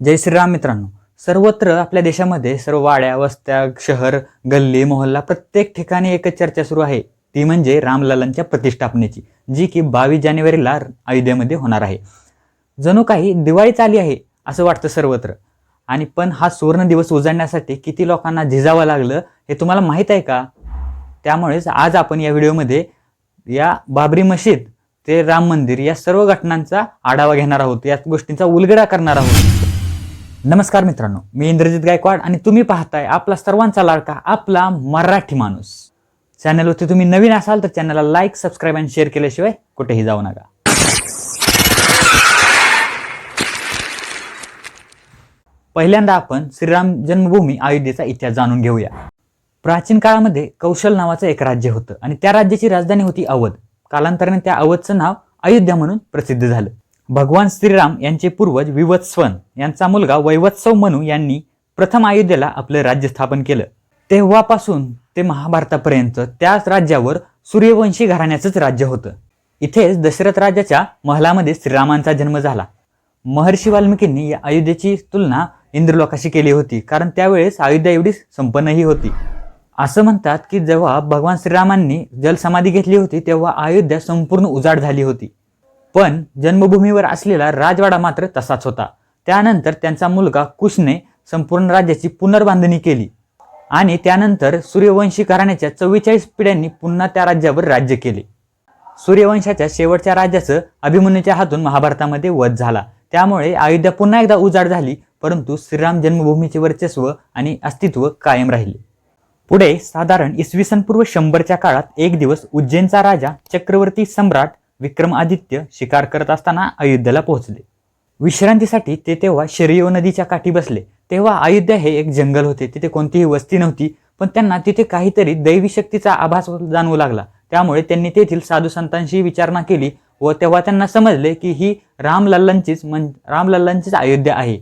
जय श्रीराम मित्रांनो. सर्वत्र आपल्या देशामध्ये सर्व वाड्या वस्त्या शहर गल्ली मोहल्ला प्रत्येक ठिकाणी एकच चर्चा सुरू आहे. ती म्हणजे रामलालांच्या प्रतिष्ठापनेची जी की बावीस जानेवारीला अयोध्येमध्ये होणार आहे. जणू काही दिवाळीच आली आहे असं वाटतं सर्वत्र. आणि पण हा सुवर्ण दिवस उजाडण्यासाठी किती लोकांना झिजावं लागलं हे तुम्हाला माहीत आहे का? त्यामुळेच आज आपण या व्हिडिओमध्ये या बाबरी मशीद ते राम मंदिर या सर्व घटनांचा आढावा घेणार आहोत या गोष्टींचा उलगडा करणार आहोत. नमस्कार मित्रांनो मी इंद्रजित गायकवाड आणि तुम्ही पाहताय आपला सर्वांचा लाडका आपला मराठी माणूस. चॅनलवरती तुम्ही नवीन असाल तर चॅनलला लाईक सबस्क्राईब आणि शेअर केल्याशिवाय कुठेही जाऊ नका. पहिल्यांदा आपण श्रीराम जन्मभूमी अयोध्येचा इतिहास जाणून घेऊया. प्राचीन काळामध्ये कौशल नावाचं एक राज्य होतं आणि त्या राज्याची राजधानी होती अवध. कालांतराने त्या अवधचं नाव अयोध्या म्हणून प्रसिद्ध झालं. भगवान श्रीराम यांचे पूर्वज विवत्स्वन यांचा मुलगा वैवत्सव मनू यांनी प्रथम अयोध्येला आपलं राज्य स्थापन केलं. तेव्हापासून ते महाभारतापर्यंत त्याच राज्यावर सूर्यवंशी घराण्याचंच राज्य होतं. इथेच दशरथ राजाच्या महलामध्ये श्रीरामांचा जन्म झाला. महर्षी वाल्मिकींनी या अयोध्येची तुलना इंद्रलोकाशी केली होती कारण त्यावेळेस अयोध्या एवढी संपन्नही होती. असं म्हणतात की जेव्हा भगवान श्रीरामांनी जलसमाधी घेतली होती तेव्हा अयोध्या संपूर्ण उजाड झाली होती. पण जन्मभूमीवर असलेला राजवाडा मात्र तसाच होता. त्यानंतर त्यांचा मुलगा कुशने संपूर्ण राज्याची पुनर्बांधणी केली. आणि त्यानंतर सूर्यवंशी घराण्याच्या चव्वेचाळीस पिढ्यांनी पुन्हा त्या राज्यावर राज्य केले. सूर्यवंशाच्या शेवटच्या राज्याचं अभिमन्यूच्या हातून महाभारतामध्ये वध झाला. त्यामुळे अयोध्या पुन्हा एकदा उजाड झाली परंतु श्रीराम जन्मभूमीचे वर्चस्व आणि अस्तित्व कायम राहिले. पुढे साधारण इसवी सन पूर्व शंभरच्या काळात एक दिवस उज्जैनचा राजा चक्रवर्ती सम्राट विक्रमादित्य शिकार करत असताना अयोध्येला पोहोचले. विश्रांतीसाठी ते तेव्हा शरीयो नदीच्या काठी बसले. तेव्हा अयोध्या हे एक जंगल होते. तिथे कोणतीही वस्ती नव्हती पण त्यांना तिथे काहीतरी दैवी शक्तीचा आभास जाणवू लागला. त्यामुळे त्यांनी तेथील साधू संतांशी विचारणा केली व तेव्हा त्यांना समजले की ही रामलल्लांचीच म्हण रामलल्लांचीच अयोध्या आहे.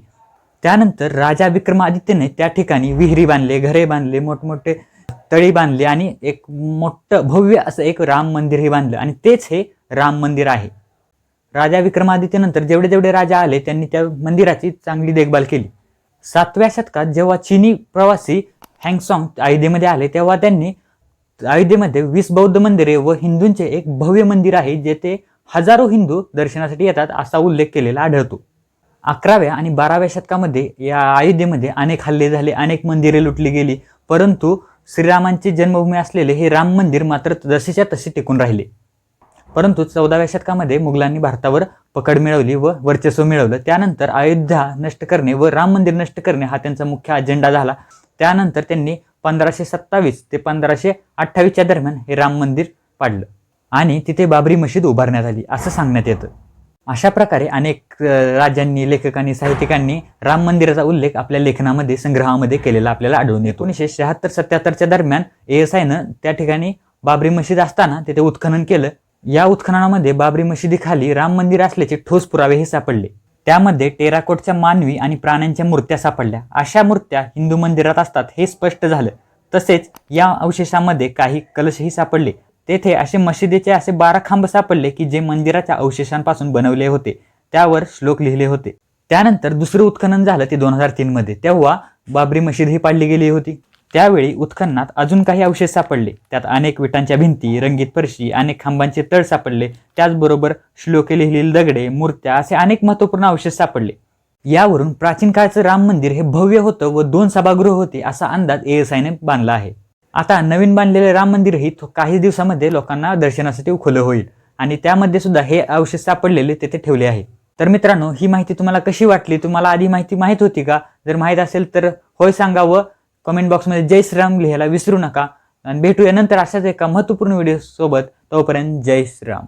त्यानंतर राजा विक्रमादित्यने त्या ठिकाणी विहिरी बांधले घरे बांधले मोठमोठे तळी बांधले आणि एक मोठं भव्य असं एक राम मंदिरही बांधलं. आणि तेच हे राम मंदिर आहे. राजा विक्रमादित्यनंतर जेवढे जेवढे राजा आले त्यांनी त्या मंदिराची चांगली देखभाल केली. सातव्या शतकात जेव्हा चीनी प्रवासी हँगसॉंग अयोध्येमध्ये आले तेव्हा त्यांनी अयोध्येमध्ये वीस बौद्ध मंदिरे व हिंदूंचे एक भव्य मंदिर आहे जेथे हजारो हिंदू दर्शनासाठी येतात असा उल्लेख केलेला आढळतो. अकराव्या आणि बाराव्या शतकामध्ये या अयोध्येमध्ये अनेक हल्ले झाले अनेक मंदिरे लुटली गेली परंतु श्रीरामांची जन्मभूमी असलेले हे राम मंदिर मात्र जसेच्या तसे टिकून राहिले. परंतु चौदाव्या शतकामध्ये मुघलांनी भारतावर पकड मिळवली व वर्चस्व मिळवलं. त्यानंतर अयोध्या नष्ट करणे व राम मंदिर नष्ट करणे हा त्यांचा मुख्य अजेंडा झाला. त्यानंतर त्यांनी पंधराशे सत्तावीस ते पंधराशे अठ्ठावीसच्या दरम्यान हे राम मंदिर पाडलं आणि तिथे बाबरी मशीद उभारण्यात आली असं सांगण्यात येतं. अशा प्रकारे अनेक राज्यांनी राजांनी लेखकांनी साहित्यिकांनी राम मंदिराचा उल्लेख आपल्या लेखनामध्ये संग्रहामध्ये केलेला आपल्याला आढळून येतो. एकोणीसशे शहात्तर सत्याहत्तरच्या दरम्यान ए एस आयनं त्या ठिकाणी बाबरी मशीद असताना तिथे उत्खनन केलं. या उत्खननामध्ये बाबरी मशिदीखाली राम मंदिर असल्याचे ठोस पुरावेही सापडले. त्यामध्ये टेराकोटच्या मानवी आणि प्राण्यांच्या मूर्त्या सापडल्या. अशा मूर्त्या हिंदू मंदिरात असतात हे स्पष्ट झालं. तसेच या अवशेषामध्ये काही कलशही सापडले. तेथे असे मशिदीचे असे बारा खांब सापडले की जे मंदिराच्या अवशेषांपासून बनवले होते. त्यावर श्लोक लिहिले होते. त्यानंतर दुसरं उत्खनन झालं ते दोन हजार तीन मध्ये. तेव्हा बाबरी मशीद ही पाडली गेली होती. त्यावेळी उत्खननात अजून काही अवशेष सापडले. त्यात अनेक विटांच्या भिंती रंगीत फरशी अनेक खांबांचे तळ सापडले. त्याचबरोबर श्लोके लिहिलेली दगडे मूर्त्या असे अनेक महत्त्वपूर्ण अवशेष सापडले. यावरून प्राचीन काळचं राम मंदिर हे भव्य होतं व दोन सभागृह होते असा अंदाज एएसआयने बांधला आहे. आता नवीन बांधलेले राम मंदिरही काही दिवसामध्ये लोकांना दर्शनासाठी खुलं होईल आणि त्यामध्ये सुद्धा हे अवशेष सापडलेले तेथे ठेवले आहे. तर मित्रांनो ही माहिती तुम्हाला कशी वाटली? तुम्हाला आधी माहिती माहीत होती का? जर माहीत असेल तर होय सांगा व कमेंट बॉक्समध्ये जय श्रीराम लिहायला विसरू नका. आणि भेटूया नंतर अशाच एका महत्त्वपूर्ण व्हिडिओ सोबत. तोपर्यंत जय श्रीराम.